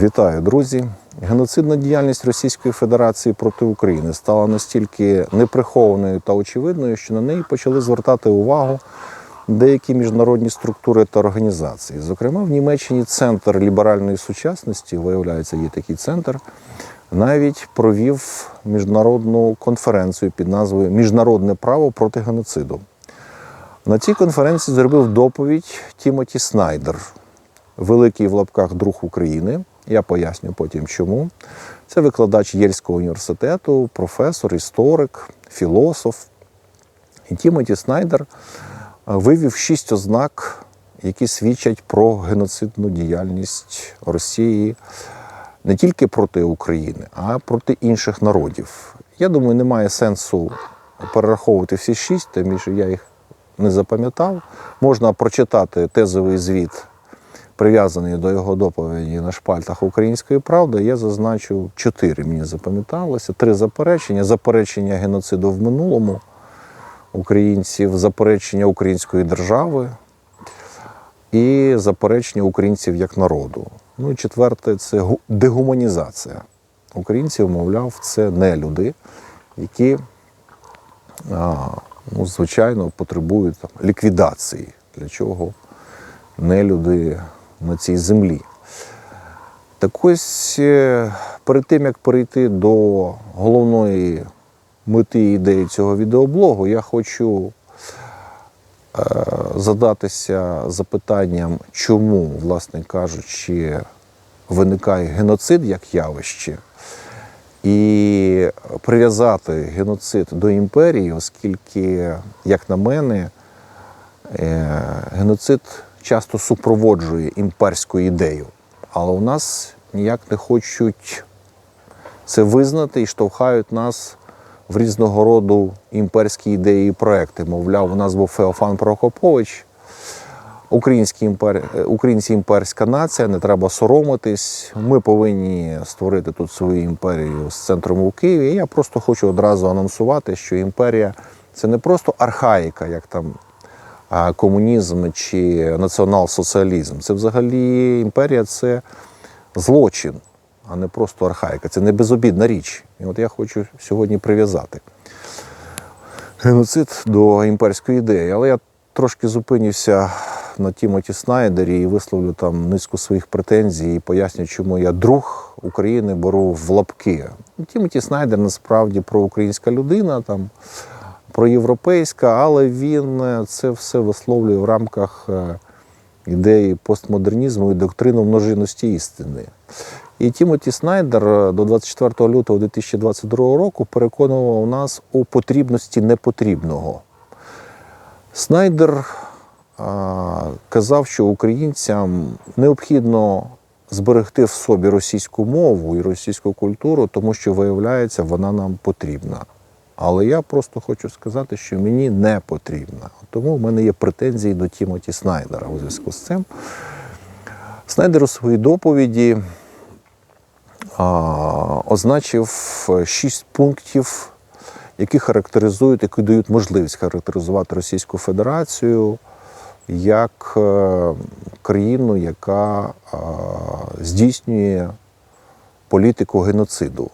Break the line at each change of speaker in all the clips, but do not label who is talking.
Вітаю, друзі! Геноцидна діяльність Російської Федерації проти України стала настільки неприхованою та очевидною, що на неї почали звертати увагу деякі міжнародні структури та організації. Зокрема, в Німеччині центр ліберальної сучасності, виявляється, є такий центр, навіть провів міжнародну конференцію під назвою Міжнародне право проти геноциду. На цій конференції зробив доповідь Тімоті Снайдер, великий в лапках друг України. Я поясню потім чому. Це викладач Єльського університету, професор, історик, філософ. І Тімоті Снайдер е, вивів шість ознак, які свідчать про геноцидну діяльність Росії не тільки проти України, а проти інших народів. Я думаю, немає сенсу перераховувати всі шість, тому що я їх не запам'ятав. Можна прочитати тезовий звіт, прив'язаний до його доповіді на шпальтах Української правди. Я зазначу чотири. Мені запам'яталося. Три заперечення: заперечення геноциду в минулому українців, заперечення української держави і заперечення українців як народу. Ну і четверте це дегуманізація. Українців, мовляв, це не люди, які ну, звичайно, потребують там, ліквідації, для чого не люди на цій землі. Так ось е, перед тим, як перейти до головної мети ідеї цього відеоблогу, я хочу е, задатися запитанням, чому, власне кажучи, виникає геноцид як явище і прив'язати геноцид до імперії, оскільки, як на мене, е, геноцид часто супроводжує імперську ідею, але у нас ніяк не хочуть це визнати і штовхають нас в різного роду імперські ідеї і проекти. Мовляв, у нас був Феофан Прокопович, Українські імпер... е, українці імперська нація, не треба соромитись. Ми повинні створити тут свою імперію з центром у Києві. І я просто хочу одразу анонсувати, що імперія це не просто архаїка, як там комунізм чи націонал-соціалізм. Це взагалі імперія це злочин, а не просто архаїка. Це не безобідна річ. І от я хочу сьогодні прив'язати геноцид до імперської ідеї. Але я трошки зупинюся на Тімоті Снайдері і висловлю там низку своїх претензій і поясню, чому я друг України беру в лапки. Тімоті Снайдер насправді проукраїнська людина, там, проєвропейська, але він е, це все висловлює в рамках е, ідеї постмодернізму і доктрину множинності істини. І Тімоті Снайдер е, до 24 лютого 2022 року переконував нас у потрібності непотрібного. Снайдер казав, що українцям необхідно зберегти в собі російську мову і російську культуру, тому що, виявляється, вона нам потрібна. Але я просто хочу сказати, що мені не потрібна. Тому в мене є претензії до Тімоті Снайдера у зв'язку з цим. Снайдер у своїй доповіді а, означив е, шість пунктів, які характеризують, які дають можливість характеризувати Російську Федерацію як е, країну, яка а, здійснює політику геноциду.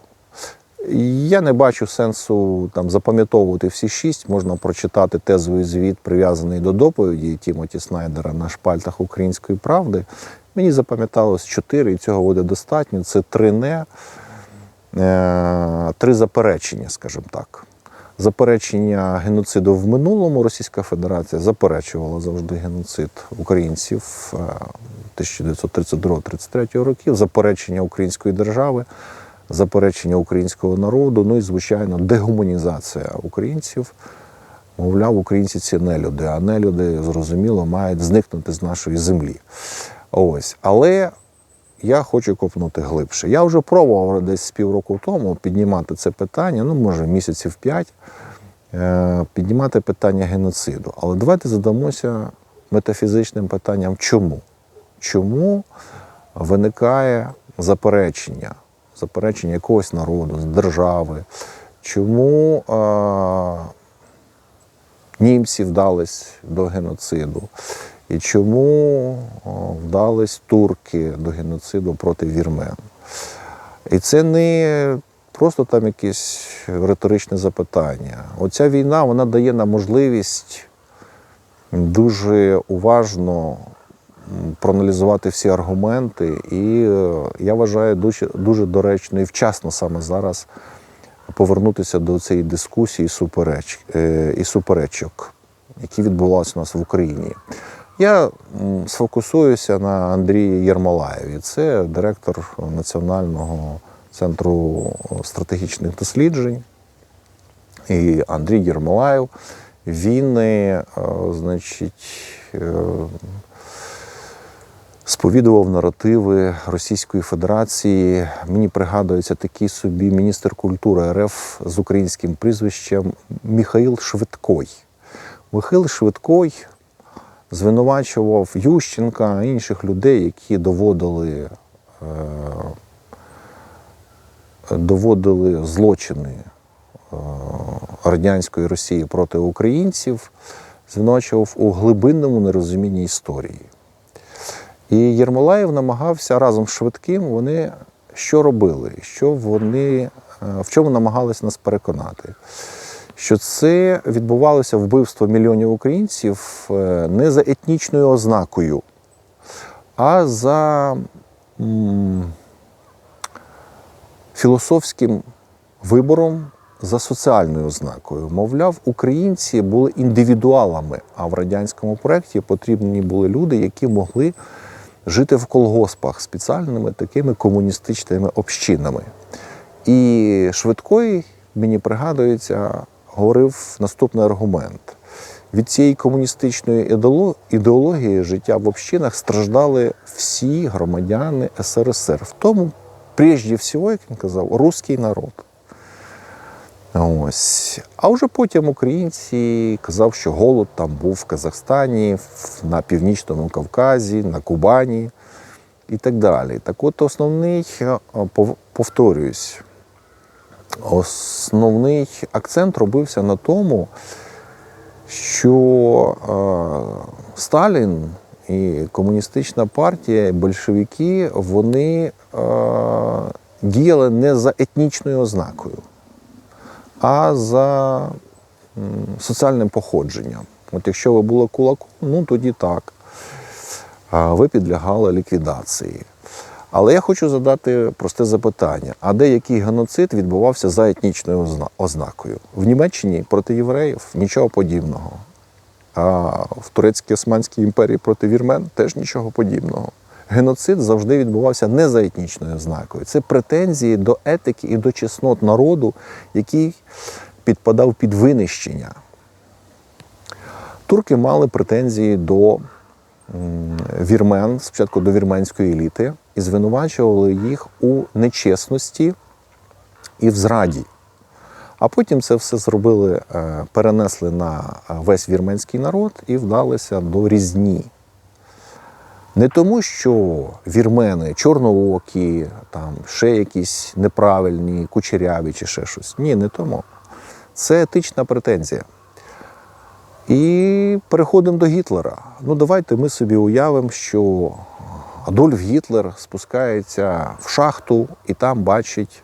Я не бачу сенсу там запам'ятовувати всі шість. Можна прочитати тезовий звіт, прив'язаний до доповіді Тімоті Снайдера на шпальтах Української правди. Мені запам'яталось чотири, і цього буде достатньо. Це три не, е, три заперечення, скажімо так. Заперечення геноциду в минулому Російська Федерація заперечувала завжди геноцид українців е, 1932-33 років, заперечення української держави, заперечення українського народу, ну і, звичайно, дегуманізація українців. Мовляв, українці це не люди, а не люди, зрозуміло, мають зникнути з нашої землі. Ось. Але я хочу копнути глибше. Я вже пробував десь півроку тому піднімати це питання, ну, може, місяців п'ять, е, піднімати питання геноциду. Але давайте задамося метафізичним питанням, чому? Чому виникає заперечення, заперечення якогось народу, з держави? Чому е, німці вдались до геноциду? і чому вдались турки до геноциду проти вірмен. І це не просто там якесь риторичне запитання. Оця війна вона дає нам можливість дуже уважно проаналізувати всі аргументи, і е, я вважаю дуже, дуже доречно і вчасно саме зараз повернутися до цієї дискусії і, супереч, е, і суперечок, які відбувалися у нас в Україні. Я сфокусуюся на Андрії Єрмолаєві. Це директор Національного центру стратегічних досліджень. І Андрій Єрмолаєв, він, е, значить, сповідував наративи Російської Федерації. Мені пригадується такий собі міністр культури РФ з українським прізвищем Михаїл Швидкой. Михаїл Швидкой звинувачував Ющенка інших людей, які доводили, е, доводили злочини е, радянської Росії проти українців, звинувачував у глибинному нерозумінні історії. І Єрмолаєв намагався разом з швидким. Вони що робили? Що вони, е, в чому намагалися нас переконати? Що це відбувалося вбивство мільйонів українців е, не за етнічною ознакою, а за філософським вибором за соціальною ознакою. Мовляв, українці були індивідуалами, а в радянському проєкті потрібні були люди, які могли жити в колгоспах спеціальними такими комуністичними общинами. І швидкої, мені пригадується, говорив наступний аргумент. Від цієї комуністичної ідеології життя в общинах страждали всі громадяни СРСР, в тому, прежде всього, як він казав, руський народ. Ось. А вже потім українці казав, що голод там був в Казахстані, на Північному Кавказі, на Кубані і так далі. Так от основний, е, повторююсь, основний акцент робився на тому, що е, Сталін і комуністична партія, і большевики, вони е, діяли не за етнічною ознакою а за соціальним походженням. От якщо ви були кулаком, ну тоді так. Ви підлягали ліквідації. Але я хочу задати просте запитання: а де який геноцид відбувався за етнічною ознакою? В Німеччині проти євреїв нічого подібного. А в Турецькій Османській імперії проти вірмен теж нічого подібного. Геноцид завжди відбувався не за етнічною ознакою. Це претензії до етики і до чеснот народу, який підпадав під винищення. Турки мали претензії до вірмен, спочатку до вірменської еліти, і звинувачували їх у нечесності і в зраді. А потім це все зробили, е, перенесли на е, весь вірменський народ і вдалися до різні. Не тому, що вірмени чорноокі, там ще якісь неправильні, кучеряві чи ще щось. Ні, не тому. Це етична претензія. І переходимо до Гітлера. Ну, давайте ми собі уявимо, що Адольф Гітлер спускається в шахту і там бачить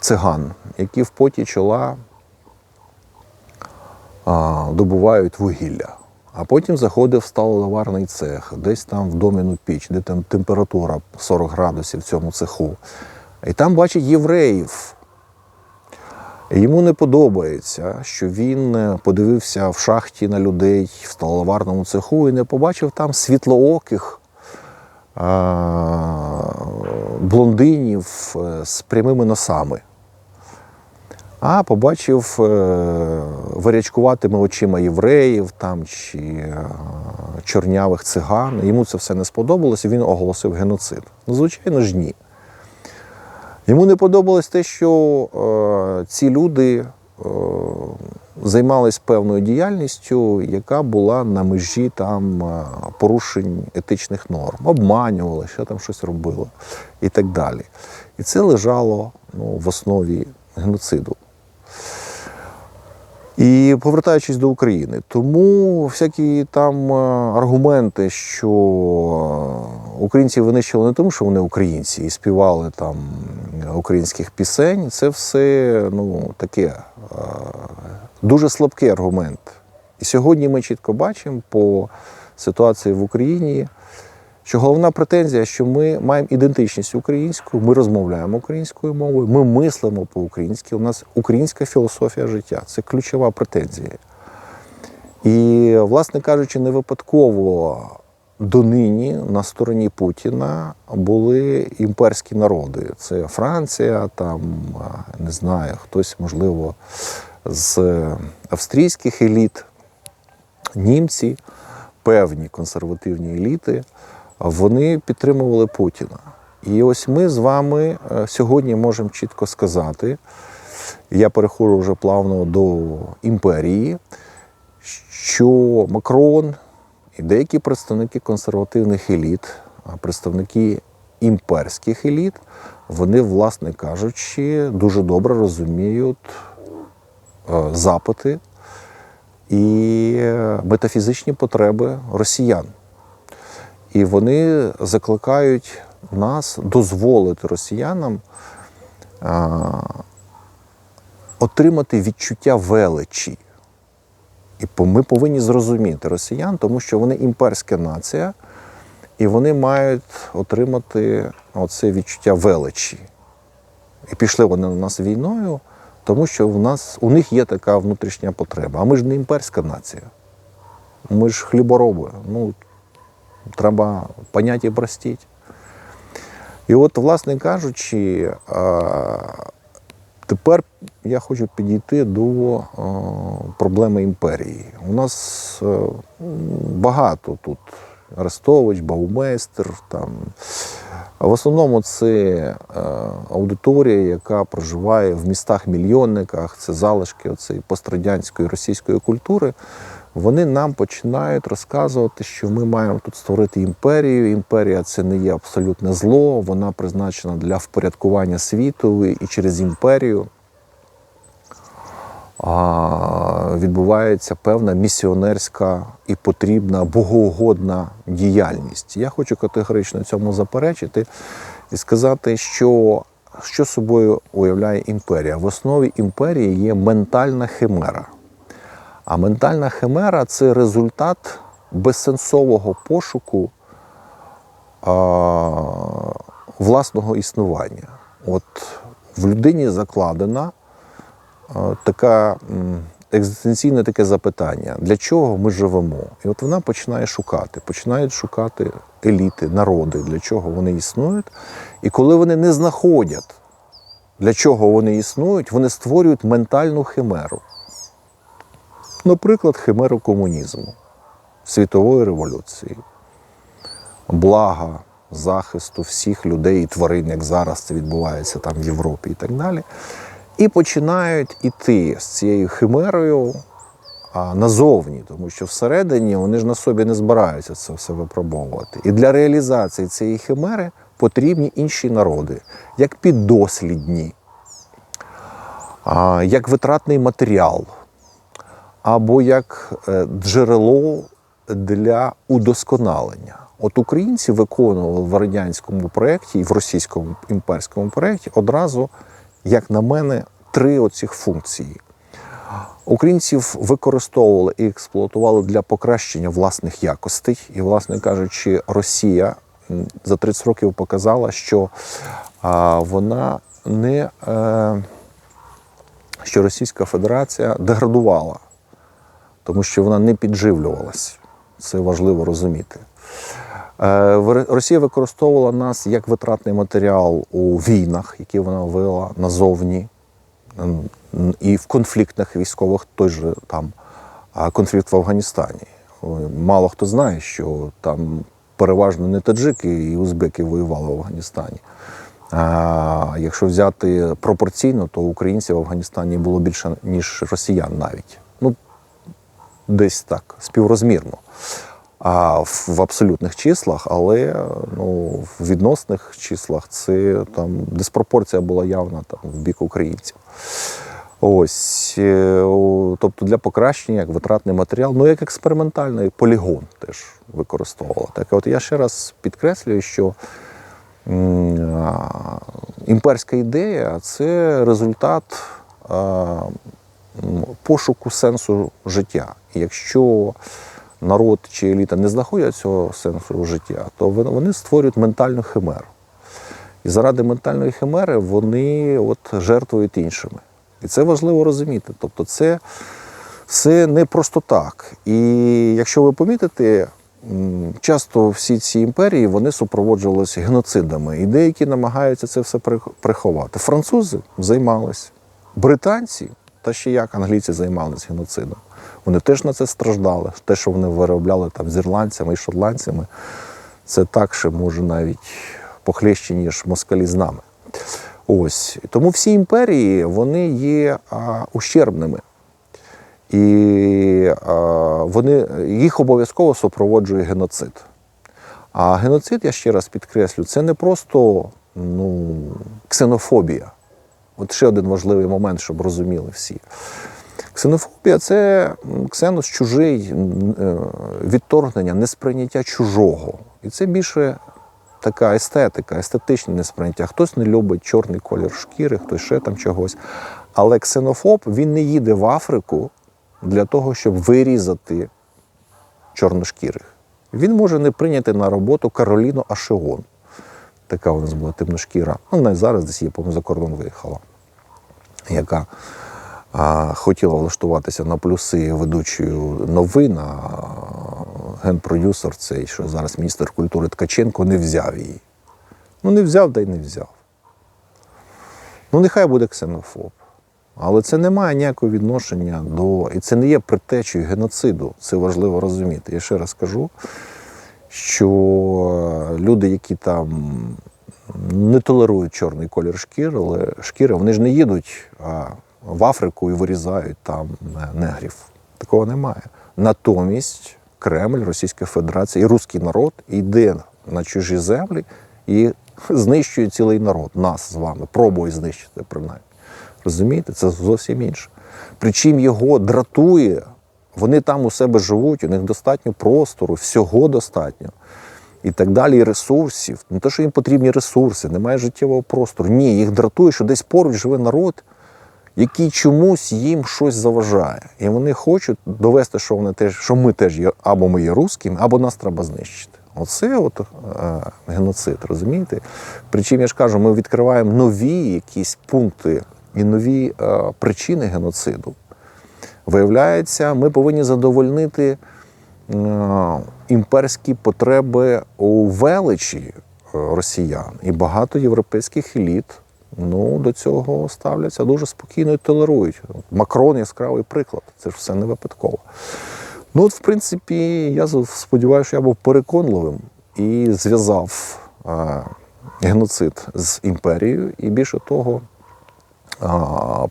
циган, які в поті чола добувають вугілля. А потім заходив в сталоварний цех, десь там в доміну піч, де там температура 40 градусів в цьому цеху. І там бачить євреїв. І Йому не подобається, що він е, подивився в шахті на людей в сталоварному цеху і не побачив там світлооких блондинів е, з прямими носами. А побачив е, варячкуватими очима євреїв там, чи е, чорнявих циган. Йому це все не сподобалось, він оголосив геноцид. Ну, звичайно ж, ні. Йому не подобалось те, що е, ці люди займались певною діяльністю, яка була на межі там порушень етичних норм, обманювали, що там щось робили і так далі. І це лежало ну, в основі геноциду. І повертаючись до України, тому всякі там е, аргументи, що українці винищили не тому, що вони українці і співали там українських пісень, це все ну, таке е, дуже слабкий аргумент. І сьогодні ми чітко бачимо по ситуації в Україні, що головна претензія, що ми маємо ідентичність українську, ми розмовляємо українською мовою, ми мислимо по-українськи. У нас українська філософія життя це ключова претензія. І, власне кажучи, не випадково донині на стороні Путіна були імперські народи. Це Франція, там не знаю, хтось, можливо, з австрійських еліт, німці, певні консервативні еліти, вони підтримували Путіна. І ось ми з вами е, сьогодні можемо чітко сказати, я переходжу вже плавно до імперії, що Макрон і деякі представники консервативних еліт, представники імперських еліт, вони, власне кажучи, дуже добре розуміють е, запити і е, метафізичні потреби росіян. І вони закликають нас дозволити росіянам а, отримати відчуття величі. І ми повинні зрозуміти росіян, тому що вони імперська нація, і вони мають отримати оце відчуття величі. І пішли вони на нас війною, тому що в нас, у них є така внутрішня потреба. А ми ж не імперська нація. Ми ж хлібороби. Ну, треба поняття простіть. І от, власне кажучи, тепер я хочу підійти до проблеми імперії. У нас е, багато тут Арестович, Баумейстер. Там. В основному це е, аудиторія, яка проживає в містах-мільйонниках, це залишки пострадянської російської культури. Вони нам починають розказувати, що ми маємо тут створити імперію. Імперія це не є абсолютне зло, вона призначена для впорядкування світу, і через імперію відбувається певна місіонерська і потрібна богоугодна діяльність. Я хочу категорично цьому заперечити і сказати, що, що собою уявляє імперія. В основі імперії є ментальна химера. А ментальна химера це результат безсенсового пошуку а, власного існування. От в людині закладена а, така екзистенційне таке запитання, для чого ми живемо? І от вона починає шукати, починають шукати еліти, народи, для чого вони існують. І коли вони не знаходять, для чого вони існують, вони створюють ментальну химеру. Наприклад, химеру комунізму, світової революції, блага, захисту всіх людей і тварин, як зараз це відбувається там в Європі і так далі. І починають іти з цією химерою а, назовні, тому що всередині вони ж на собі не збираються це все випробовувати. І для реалізації цієї химери потрібні інші народи, як піддослідні, як витратний матеріал або як е, джерело для удосконалення. От українці виконували в радянському проєкті і в російському імперському проєкті одразу, як на мене, три оцих функції. Українців використовували і експлуатували для покращення власних якостей. І, власне кажучи, Росія за 30 років показала, що вона не е, що Російська Федерація деградувала тому що вона не підживлювалась. Це важливо розуміти. Е, Росія використовувала нас як витратний матеріал у війнах, які вона вела назовні, і в конфліктах військових, той же там конфлікт в Афганістані. Мало хто знає, що там переважно не таджики і узбеки воювали в Афганістані. А якщо взяти пропорційно, то українців в Афганістані було більше, ніж росіян навіть. Десь так, співрозмірно. А в, абсолютних числах, але ну, в відносних числах це там диспропорція була явна там, в бік українців. Ось, е, тобто для покращення як витратний матеріал, ну як експериментальний полігон теж використовувала. Так от я ще раз підкреслюю, що імперська ідея це результат пошуку сенсу життя. Якщо народ чи еліта не знаходять цього сенсу життя, то вони- створюють ментальну химеру. І заради ментальної химери вони от жертвують іншими. І це важливо розуміти. Тобто, це все не просто так. І якщо ви помітите, часто всі ці імперії вони супроводжувалися геноцидами, і деякі намагаються це все приховати. Французи займалися, британці, та ще як англійці займалися геноцидом. Вони теж на це страждали. Те, що вони виробляли там з ірландцями і шотландцями, це так, що може навіть похлеще, ніж москалі з нами. Ось. Тому всі імперії вони є а, ущербними. І а, вони, їх обов'язково супроводжує геноцид. А геноцид, я ще раз підкреслю, це не просто ну, ксенофобія. От ще один важливий момент, щоб розуміли всі. Ксенофобія це ксенос чужий, е, відторгнення, несприйняття чужого. І це більше така естетика, естетичне несприйняття. Хтось не любить чорний колір шкіри, хтось ще там чогось. Але ксенофоб він не їде в Африку для того, щоб вирізати чорношкірих. Він може не прийняти на роботу Кароліну Ашеон. Така у нас була темношкіра. Ну, навіть зараз десь є, по-моєму, за кордон виїхала, яка а, хотіла влаштуватися на плюси ведучою новин, а генпродюсер цей, що зараз міністр культури Ткаченко, не взяв її. Ну, не взяв, да й не взяв. Ну, нехай буде ксенофоб. Але це не має ніякого відношення до. І це не є предтечею геноциду. Це важливо розуміти. Я ще раз кажу, що люди, які там не толерують чорний колір шкіри, але шкіри, вони ж не їдуть в Африку і вирізають там е, негрів. Такого немає. Натомість Кремль, Російська Федерація і руський народ йде на чужі землі і знищує цілий народ, нас з вами, пробує знищити принаймні. Розумієте, це зовсім інше. Причому його дратує, вони там у себе живуть, у них достатньо простору, всього достатньо. І так далі, і ресурсів. Не те, що їм потрібні ресурси, немає життєвого простору. Ні, їх дратує, що десь поруч живе народ, який чомусь їм щось заважає. І вони хочуть довести, що вони теж, що ми теж є, або ми є русскими, або нас треба знищити. Оце от е, геноцид, розумієте? Причому я ж кажу, ми відкриваємо нові якісь пункти і нові е, причини геноциду. Виявляється, ми повинні задовольнити е, імперські потреби у величі е, росіян. І багато європейських еліт ну, до цього ставляться дуже спокійно і толерують. Макрон яскравий приклад. Це ж все не випадково. Ну, от, в принципі, я сподіваюся, що я був переконливим і зв'язав е, геноцид з імперією, і більше того,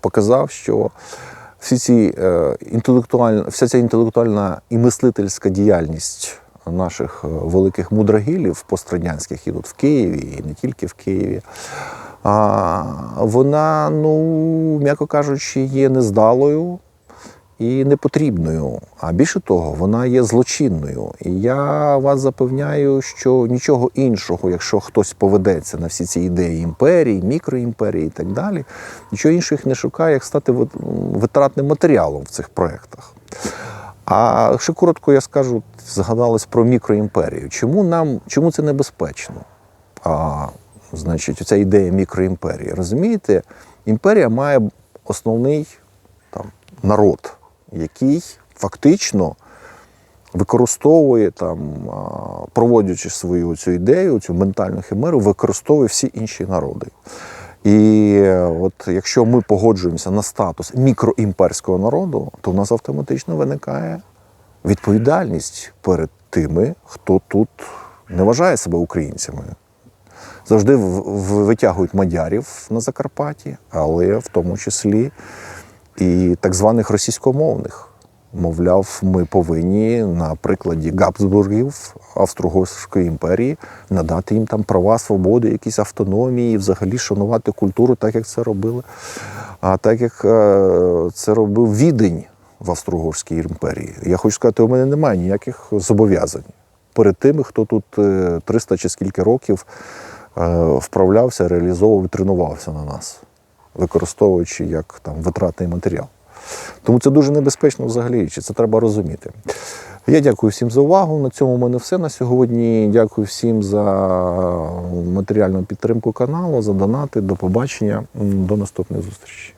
показав, що всі ці е, інтелектуальна, вся ця інтелектуальна і мислительська діяльність наших е, великих мудрагілів пострадянських і тут в Києві, і не тільки в Києві, а, вона, ну, м'яко кажучи, є нездалою і непотрібною. А більше того, вона є злочинною. І я вас запевняю, що нічого іншого, якщо хтось поведеться на всі ці ідеї імперії, мікроімперії і так далі, нічого іншого їх не шукає, як стати витратним матеріалом в цих проєктах. А ще коротко я скажу, згадалось про мікроімперію. Чому нам чому це небезпечно? А, значить, ця ідея мікроімперії. Розумієте, імперія має основний там, народ, який фактично використовує там, проводячи свою цю ідею, цю ментальну химеру, використовує всі інші народи. І е, от якщо ми погоджуємося на статус мікроімперського народу, то в нас автоматично виникає відповідальність перед тими, хто тут не вважає себе українцями. Завжди витягують мадярів на Закарпатті, але в тому числі і так званих російськомовних. Мовляв, ми повинні на прикладі Габсбургів Австро-Угорської імперії надати їм там права, свободи, якісь автономії, взагалі шанувати культуру, так як це робили. А так як е, це робив відень в Австро-Угорській імперії. Я хочу сказати, у мене немає ніяких зобов'язань перед тими, хто тут е, 300 чи скільки років е, вправлявся, реалізовував, тренувався на нас, використовуючи як там витратний матеріал. Тому це дуже небезпечно взагалі, чи це треба розуміти. Я дякую всім за увагу. На цьому в мене все на сьогодні. Дякую всім за матеріальну підтримку каналу, за донати. До побачення. До наступної зустрічі.